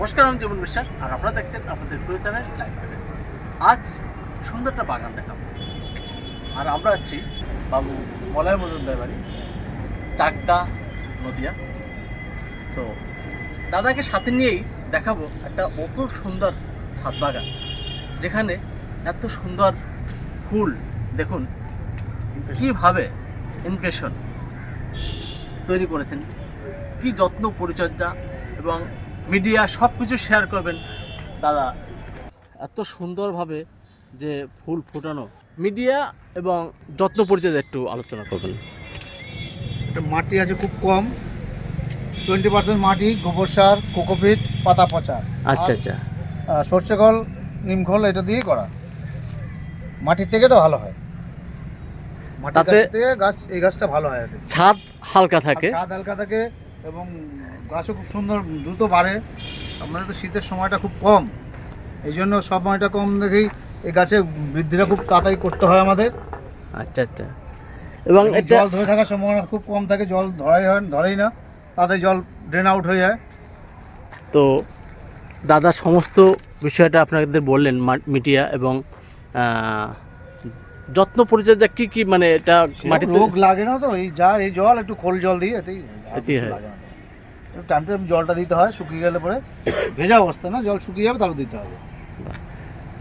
নমস্কার, আমি জীবন বিশ্বাস। আর আপনারা দেখছেন আপনাদের প্রিয় চ্যানেল লাইভ আজ সুন্দর একটা বাগান দেখাবো। আর আমরা আছি বাবু মলয় মজুমদার বাড়ি চাকদা নদিয়া। তো দাদাকে সাথে নিয়েই দেখাবো একটা অপর সুন্দর ছাদ বাগান, যেখানে এত সুন্দর ফুল, দেখুন, কীভাবে ইমপ্রেশন তৈরি করেছেন, কি যত্ন পরিচর্যা এবং মিডিয়া সব কিছু শেয়ার করবেন। দাদা এত সুন্দরভাবে যে ফুল ফোটানো মিডিয়া এবং যত্ন পরিচয় একটু আলোচনা করবেন। এটা মাটি আছে খুব কম। টোয়েন্টি পার্সেন্ট মাটি গোবর সার কোকোপিট পাতা পচা। আচ্ছা আচ্ছা। সর্ষে খল নিম খল এটা দিয়ে করা। মাটির থেকে এটা ভালো হয়। মাটির থেকে গাছ এই গাছটা ভালো হয়। ছাদ হালকা থাকে। ছাদ হালকা থাকে এবং গাছও খুব সুন্দর দ্রুত বাড়ে। আমাদের তো শীতের সময়টা খুব কম। এই জন্য সময়টা কম দেখেই এই গাছে বৃদ্ধিটা খুব তাড়াতাড়ি করতে হয় আমাদের। আচ্ছা আচ্ছা। এবং জল ধরে থাকার সম্ভাবনা খুব কম থাকে জল ধরাই হয় ধরেই না। তাতে জল ড্রেন আউট হয়ে যায়। তো দাদা সমস্ত বিষয়টা আপনাদের বললেন মিডিয়া এবং যত্ন পরিচর্যা কি কি মানে এটা মাটিতে মাটিতে রোগ লাগে না তো এই যা এই জল একটু খোল জল দিয়ে এতেই হয়। লাগে। না টাইম টাইম জলটা দিতে হয় শুকিয়ে গেলে পরে ভেজা অবস্থা না জল শুকিয়ে যাবে তারপর দিতে হবে।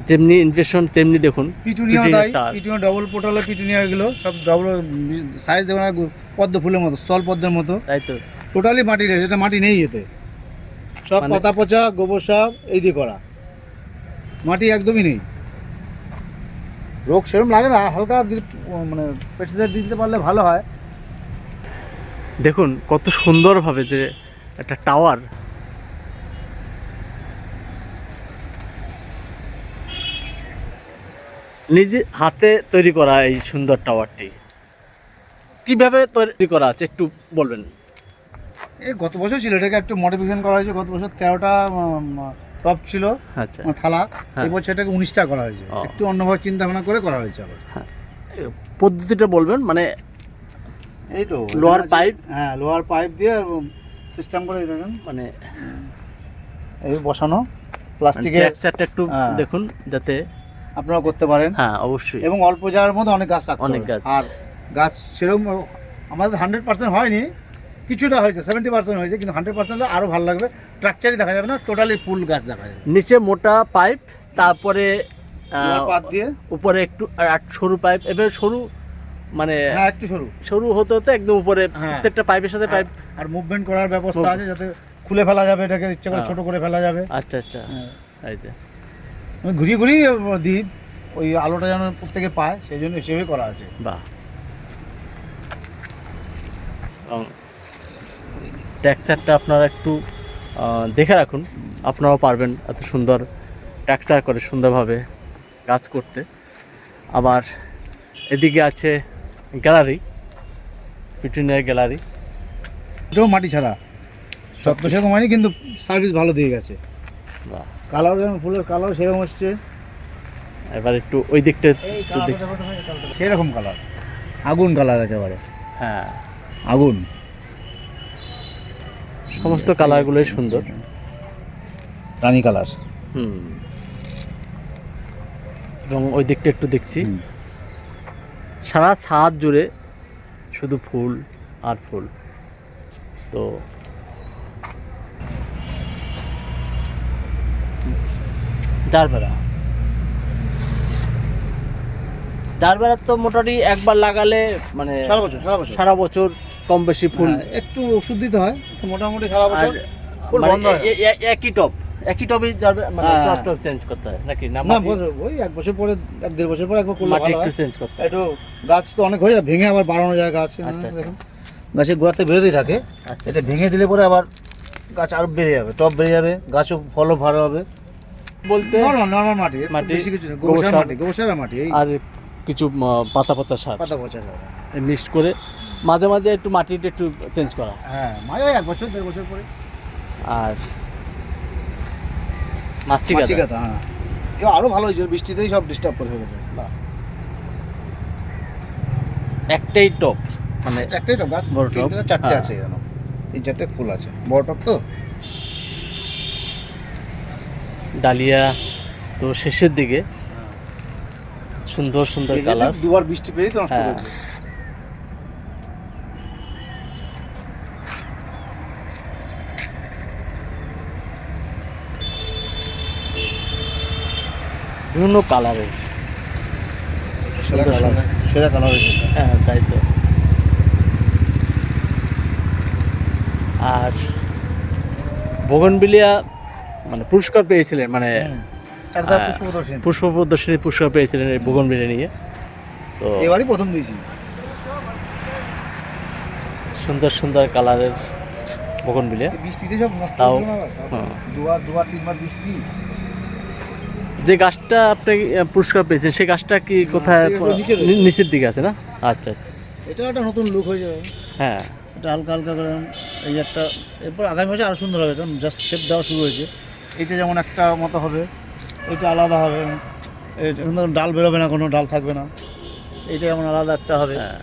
যেমনি ইনফেকশন তেমনি দেখুন পিটুনিয়া টার। পিটুনিয়া ডবল পোটালে পিটুনিয়া এগুলো সব ডবল সাইজ দেবে না পদ্ম ফুলের মতো স্থল পদ্মের মতো। তাই তো। টোটালি মাটি নেই এটা মাটি নেই এতে। সব মানে- পাতা পচা গোবর সার এই দিয়ে করা। মাটি একদমই নেই। রোগ সেরকম লাগে না হালকা মানে পেস্টিসাইড দিতে পারলে ভালো হয়। দেখুন কত সুন্দরভাবে যে একটা টাওয়ার। নিজে হাতে তৈরি করা এই সুন্দর টাওয়ারটি। কীভাবে তৈরি করা আছে একটু বলবেন? এই গত বছর ছিল এটাকে একটু মডিফিকেশন করা হয়েছে গত বছর তেরোটা টপ ছিল আচ্ছা। মানে থালা হ্যাঁ। এই বছর এটাকে উনিশটা করা হয়েছে। একটু অন্যভাবে চিন্তা ভাবনা করে করা হয়েছে আবার। পদ্ধতিটা বলবেন মানে এই তো লোহার পাইপ? হ্যাঁ লোহার পাইপ দিয়ে সিস্টেম করে দেখেন মানে এই বসানো। প্লাস্টিকের টেক্সচারটা একটু হ্যাঁ। দেখুন যাতে আপনারা করতে পারেন। হ্যাঁ অবশ্যই। এবং অল্প জায়গার মধ্যে অনেক গাছ রাখতে অনেক গাছ। আর গাছ সেরকম আমাদের হান্ড্রেড পার্সেন্ট হয়নি। কিছুটা হয়েছে সেভেন্টি পার্সেন্ট হয়েছে কিন্তু হান্ড্রেড পার্সেন্ট আরও ভালো লাগবে। স্ট্রাকচারই দেখা যাবে না টোটালি ফুল গাছ দেখা যাবে। নিচে মোটা পাইপ তারপরে পাত দিয়ে। উপরে একটু সরু পাইপ। এবার সরু মানে হ্যাঁ একটু সরু। সরু হতে হতে একদম উপরে হ্যাঁ। প্রত্যেকটা পাইপের সাথে পাইপ আর মুভমেন্ট করার ব্যবস্থা আছে যাতে খুলে ফেলা যাবে এটাকে ইচ্ছে করে হ্যাঁ। ছোট করে ফেলা যাবে। আচ্ছা আচ্ছা। হ্যাঁ। এই যে। আমি ঘুরিয়ে ঘুরিয়ে দিই ওই আলোটা যেন প্রত্যেকে পায় সেই জন্য হিসেবে করা আছে। বাহ। এবং আপনারা একটু দেখে রাখুন। আপনারাও পারবেন এত সুন্দর টেক্সচার করে সুন্দরভাবে কাজ করতে। আবার এদিকে আছে গ্যালারি পিটুনিয়ার গ্যালারি। এটাও মাটি ছাড়া। যত্ন সেরকম হয়নি কিন্তু সার্ভিস ভালো দিয়ে গেছে। বাহ। কালার যেমন ফুলের কালার সেরকম হচ্ছে এবার একটু ওই দিকটা সেরকম কালার আগুন কালার একেবারে। হ্যাঁ। আগুন। সমস্ত কালারগুলোই সুন্দর। রানী কালার হুম। এবং ওই দিকটা একটু দেখছি। সারা ছাদ জুড়ে শুধু ফুল আর ফুল। তো ডারবেরা ডারবেরা তো মোটামুটি একবার লাগালে মানে সারা বছর সারা বছর। সারা বছর কম বেশি ফুল। হ্যাঁ, একটু ওষুধ দিতে হয় মোটামুটি সারা বছর ফুল মানে বন্ধ হয়। একই টপ একই যাবে মানে হ্যাঁ। টপ টপ চেঞ্জ করতে হয় নাকি? না ওই এক বছর পরে এক দেড় বছর পরে একবার করলে ভালো একটু চেঞ্জ করতে হয়। একটু গাছ তো অনেক হয়ে যায় ভেঙে আবার বাড়ানো যায় গাছ। আচ্ছা, আচ্ছা। দেখুন। গাছের গোড়াতে বেরোতেই থাকে। আচ্ছা। এটা ভেঙে দিলে পরে আবার গাছ আরও বেড়ে যাবে টপ বেড়ে যাবে গাছও ফলও ভালো হবে। বলতে নর্মাল মাটি মাটি, বেশি কিছু গোবর সার। মাটি গোবর সার মাটি আর কিছু পাতা পাতা সার। পাতা পচা সার। মিক্সড করে মাঝে মাঝে একটু মাটিটা একটু চেঞ্জ করা। হ্যাঁ মাঝে এক বছর দেড় বছর পরে। আর মাছি মাছি হ্যাঁ। এবার আরও ভালো হয়েছিল বৃষ্টিতেই সব ডিস্টার্ব করে ফেলেছে। একটাই টপ মানে একটাই টপ গাছ বড় টব। চারটে হ্যাঁ। আছে এখানে তিন চারটে ফুল আছে। বড় টপ তো? ডালিয়া তো শেষের দিকে। সুন্দর সুন্দর কালার। দুবার বৃষ্টি পেয়েই তো নষ্ট হ্যাঁ। বিভিন্ন কালারের। সেরা কালার সেরা কালার হ্যাঁ তাই তো। আর বগনবিলিয়া মানে পুরস্কার পেয়েছিলেন মানে। পুষ্প প্রদর্শনী পুরস্কার পেয়েছিলেন এই বগনবিলিয়া নিয়ে। তো এবারই প্রথম দিয়েছি সুন্দর সুন্দর কালারের বগনবিলিয়া। বৃষ্টিতে সব তাও, তিনবার বৃষ্টি। যে গাছটা আপনি পুরস্কার পেয়েছেন সেই গাছটা কি কোথায় নিচের দিকে। আছে না? আচ্ছা আচ্ছা। এটা একটা নতুন লুক হয়ে যাবে। হ্যাঁ। এটা হালকা হালকা করে এই একটা এরপর আগামী মাসে আরও সুন্দর হবে এটা জাস্ট শেপ দেওয়া শুরু হয়েছে। এইটা যেমন একটা মতো হবে এটা আলাদা হবে এটা ডাল বেরোবে না কোনো ডাল থাকবে না। এটা যেমন আলাদা একটা হবে। হ্যাঁ।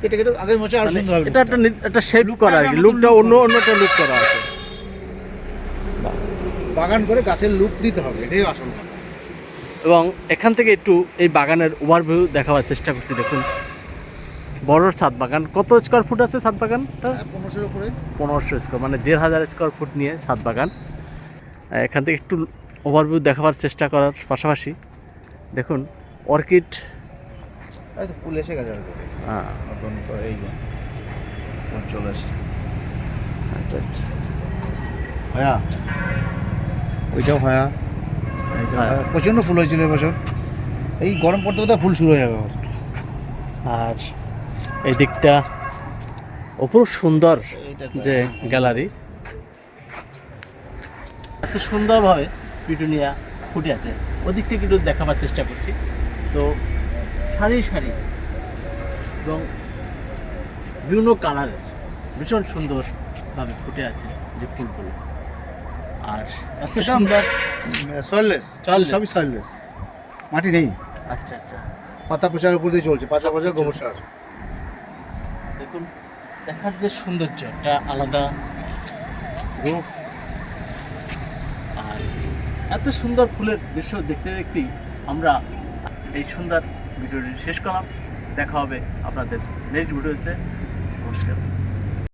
কেটে কেটে আগামী মাসে আরও মানে সুন্দর হবে। এটা একটা একটা শেপ করা আর কি লুকটা অন্য অন্য একটা লুক করা আছে। বাগান করে গাছের লুক দিতে হবে এটাই আসল এবং এখান থেকে একটু এই বাগানের ওভারভিউ দেখাবার চেষ্টা করছি দেখুন। বড় ছাদ বাগান। কত স্কোয়ার ফুট আছে ছাদ বাগানটা পনেরোশোর উপরে। পনেরোশো স্কোয়ার মানে দেড় হাজার স্কোয়ার ফুট নিয়ে ছাদ বাগান। এখান থেকে একটু ওভারভিউ দেখাবার চেষ্টা করার পাশাপাশি দেখুন অর্কিড ফুল এসে গেছে হ্যাঁ। এই চলে আচ্ছা আচ্ছা। হয়া ওইটাও হয়া হ্যাঁ। প্রচণ্ড ফুল হয়েছিল এবছর। এই গরম পড়তে পড়তে ফুল শুরু হয়ে যাবে আর এই দিকটা অপূর্ব সুন্দর যে গ্যালারি। এত সুন্দরভাবে পিটুনিয়া ফুটে আছে। ওদিক থেকে একটু দেখাবার চেষ্টা করছি। তো সারি সারি এবং বিভিন্ন কালারের ভীষণ সুন্দরভাবে ফুটে আছে যে ফুলগুলো। আর এত সুন্দর সয়েললেস। সবই সয়েললেস মাটি নেই। আচ্ছা আচ্ছা। পাতা পচার উপর দিয়ে চলছে পাতা পচা গোবর সার। দেখুন, দেখার যে সৌন্দর্য, একটা আলাদা রূপ। আর এত সুন্দর ফুলের দৃশ্য দেখতে দেখতেই আমরা এই সুন্দর ভিডিওটি শেষ করলাম। দেখা হবে আপনাদের নেক্সট ভিডিওতে নমস্কার।